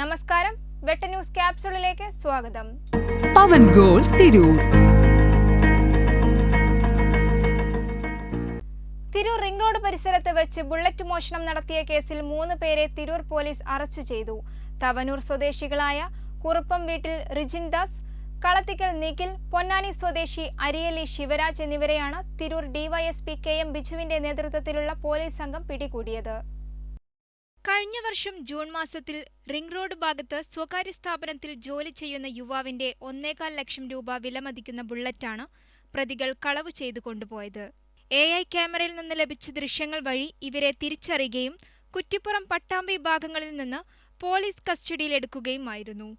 നമസ്കാരം. വെട്ട ന്യൂസ് ക്യാപ്സുളിലേക്ക് സ്വാഗതം. പവൻ ഗോൾ തിരൂർ. തിരൂർ റിംഗ് റോഡ് പരിസരത്ത് വെച്ച് ബുള്ളറ്റ് മോഷണം നടത്തിയ കേസിൽ മൂന്ന് പേരെ തിരൂർ പോലീസ് അറസ്റ്റ് ചെയ്തു. തവനൂർ സ്വദേശികളായ കുറുപ്പം വീട്ടിൽ റിജിൻ ദാസ് കളത്തിക്കൽ നിഖിൽ പൊന്നാനി സ്വദേശി അരിയലി ശിവരാജ് എന്നിവരെയാണ് തിരൂർ ഡിവൈഎസ്പി കെ എം ബിജുവിന്റെ നേതൃത്വത്തിലുള്ള പോലീസ് സംഘം പിടികൂടിയത്. കഴിഞ്ഞ വർഷം ജൂൺ മാസത്തിൽ റിംഗ് റോഡ് ഭാഗത്ത് സ്വകാര്യ സ്ഥാപനത്തിൽ ജോലി ചെയ്യുന്ന യുവാവിന്റെ ഒന്നേകാൽ ലക്ഷം രൂപ വിലമതിക്കുന്ന ബുള്ളറ്റാണ് പ്രതികൾ കളവ് ചെയ്തു കൊണ്ടുപോയത്. എ ഐ ക്യാമറയിൽ നിന്ന് ലഭിച്ച ദൃശ്യങ്ങൾ വഴി ഇവരെ തിരിച്ചറിയുകയും കുറ്റിപ്പുറം പട്ടാമ്പി ഭാഗങ്ങളിൽ നിന്ന് പോലീസ് കസ്റ്റഡിയിലെടുക്കുകയുമായിരുന്നു.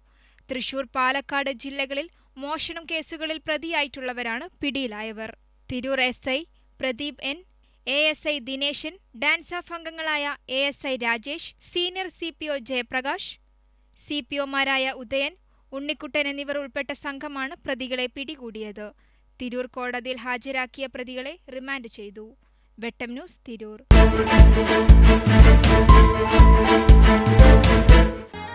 തൃശൂർ പാലക്കാട് ജില്ലകളിൽ മോഷണം കേസുകളിൽ പ്രതിയായിട്ടുള്ളവരാണ് പിടിയിലായവർ. Tirur S I Pradeep N A S I Dineshan DANSAF അംഗങ്ങളായ A S I Rajesh senior C P O Jayaprakash C P ഒമാരായ Udayan Unnikuttan എന്നിവർ ഉൾപ്പെട്ട സംഘമാണ് പ്രതികളെ പിടികൂടിയത്. തിരൂർ കോടതിയിൽ ഹാജരാക്കിയ പ്രതികളെ റിമാൻഡ് ചെയ്തു. വെട്ടം ന്യൂസ് തിരൂർ.